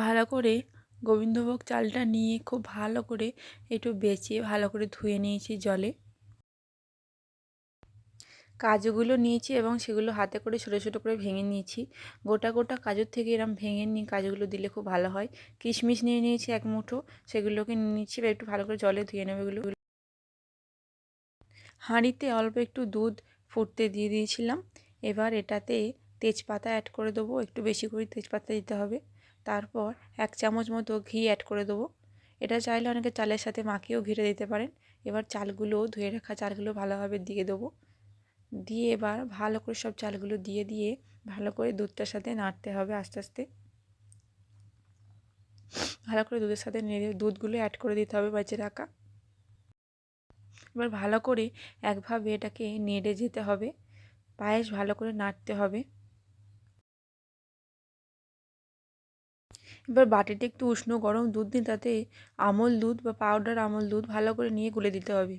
ভালো করে গোবিন্দভোগ চালটা নিয়ে খুব ভালো করে একটু বেচে ভালো করে ধুয়ে নিয়েছি জলে। কাজুগুলো নিয়েছি এবং সেগুলো হাতে করে ছোটো ছোটো করে ভেঙে নিয়েছি। গোটা গোটা কাজুর থেকে এরম ভেঙে নিয়ে কাজুগুলো দিলে খুব ভালো হয়। কিশমিশ নিয়ে নিয়েছি এক মুঠো, সেগুলোকে নিয়ে নিচ্ছি এবার একটু ভালো করে জলে ধুয়ে নেবে এগুলো। হাঁড়িতে অল্প একটু দুধ ফুটতে দিয়ে দিয়েছিলাম। এবার এটাতে তেজপাতা অ্যাড করে দেবো, একটু বেশি করে তেজপাতা দিতে হবে। তারপর এক চামচ মতো ঘি অ্যাড করে দেবো। এটা চাইলে অনেকে চালের সাথে মাখিয়েও ঘিরে দিতে পারেন। এবার চালগুলো ধুয়ে রাখা চালগুলো ভালোভাবে দিয়ে দেবো। দিয়ে এবার ভালো করে সব চালগুলো দিয়ে দিয়ে ভালো করে দুধটার সাথে নাড়তে হবে আস্তে আস্তে। ভালো করে দুধের সাথে নেড়ে দুধগুলো অ্যাড করে দিতে হবে বেঁচে রাখা। এবার ভালো করে একভাবে এটাকে নেড়ে যেতে হবে। পায়েস ভালো করে নাড়তে হবে। এবার বাটিতে একটু উষ্ণ গরম দুধ দিন, তাতে আমল দুধ বা পাউডার আমল দুধ ভালো করে নিয়ে গুলে দিতে হবে।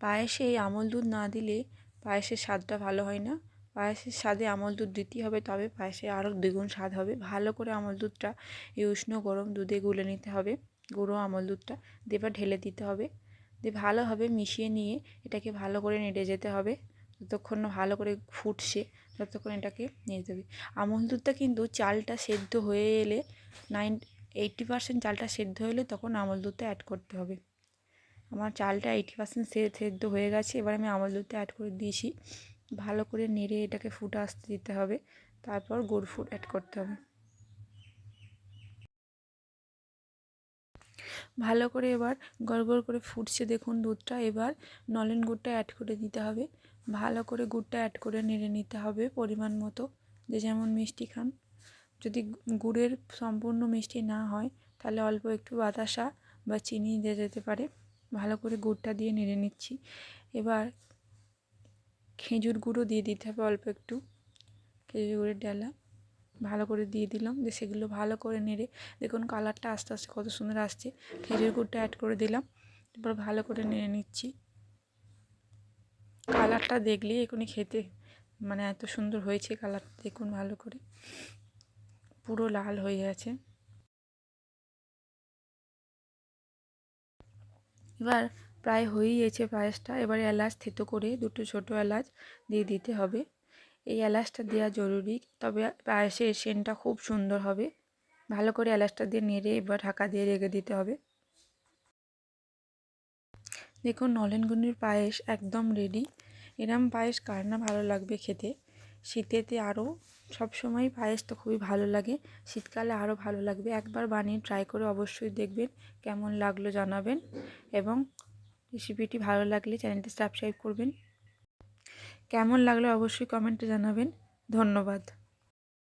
পায়েসে এই আমল দুধ না দিলে পায়েসের স্বাদটা ভালো হয় না। পায়েসের স্বাদে আমল দুধ দিতেই হবে, তবে পায়েসে আরও দ্বিগুণ স্বাদ হবে। ভালো করে আমল দুধটা এই উষ্ণ গরম দুধে গুলে নিতে হবে। গুঁড়ো আমল দুধটা দিয়ে ঢেলে দিতে হবে। দিয়ে ভালোভাবে মিশিয়ে নিয়ে এটাকে ভালো করে নেড়ে যেতে হবে। যতক্ষণ না ভালো করে ফুটছে, ততক্ষণ এটাকে নিয়ে হবে। আমল দুধটা কিন্তু চালটা সেদ্ধ হয়ে এলে নাইন এইটটি পার্সেন্ট চালটা সেদ্ধ হলে তখন আমল দুধটা অ্যাড করতে হবে। আমার চালটা এইটি পার্সেন্ট সেদ্ধ হয়ে গেছে, এবার আমি আমল দুধটা অ্যাড করে দিয়েছি। ভালো করে নেড়ে এটাকে ফুটে আসতে দিতে হবে, তারপর গুড় ফুড অ্যাড করতে হবে। ভালো করে এবার গড় করে ফুটছে দেখুন দুধটা, এবার নলেন গুড়টা অ্যাড করে দিতে হবে। ভালো করে গুড়টা অ্যাড করে নেড়ে নিতে হবে পরিমাণ মতো। যে যেমন মিষ্টি খান। যদি গুড়ের সম্পূর্ণ মিষ্টি না হয়, তাহলে অল্প একটু বাতাসা বা চিনি দিয়ে যেতে পারে। ভালো করে গুড়টা দিয়ে নেড়ে নিচ্ছি। এবার খেজুর গুঁড়ো দিয়ে দিতে হবে অল্প একটু। খেজুর গুঁড়ের ডালা ভালো করে দিয়ে দিলাম। যে সেগুলো ভালো করে নেড়ে, দেখুন কালারটা আস্তে আস্তে কত সুন্দর আসছে। খেজুর গুড়টা অ্যাড করে দিলাম। এবার ভালো করে নেড়ে নিচ্ছি। কালারটা দেখলেই এখনই খেতে মানে এত সুন্দর হয়েছে কালার, দেখুন ভালো করে। পুরো লাল হয়ে গেছে এবার প্রায় হয়েই গেছে পায়েসটা এবার এলাচ থেতো করে দুটো ছোটো এলাচ দিয়ে দিতে হবে। এই এলাচটা দেওয়া জরুরি, তবে পায়েসের সেন্টটা খুব সুন্দর হবে। ভালো করে এলাচটা দিয়ে নেড়ে এবার ঢাকা দিয়ে রেখে দিতে হবে। দেখুন, নলেনগুনির পায়েস একদম রেডি এরম পায়েস কার না ভালো লাগবে খেতে? শীতেতে আরও সবসময় পায়েস তো খুবই ভালো লাগে। শীতকালে আরও ভালো লাগবে। একবার বানিয়ে ট্রাই করে অবশ্যই দেখবেন কেমন লাগল জানাবেন এবং রেসিপিটি ভালো লাগলে চ্যানেলটি সাবস্ক্রাইব করবেন। কেমন লাগল অবশ্যই কমেন্টে জানাবেন। ধন্যবাদ।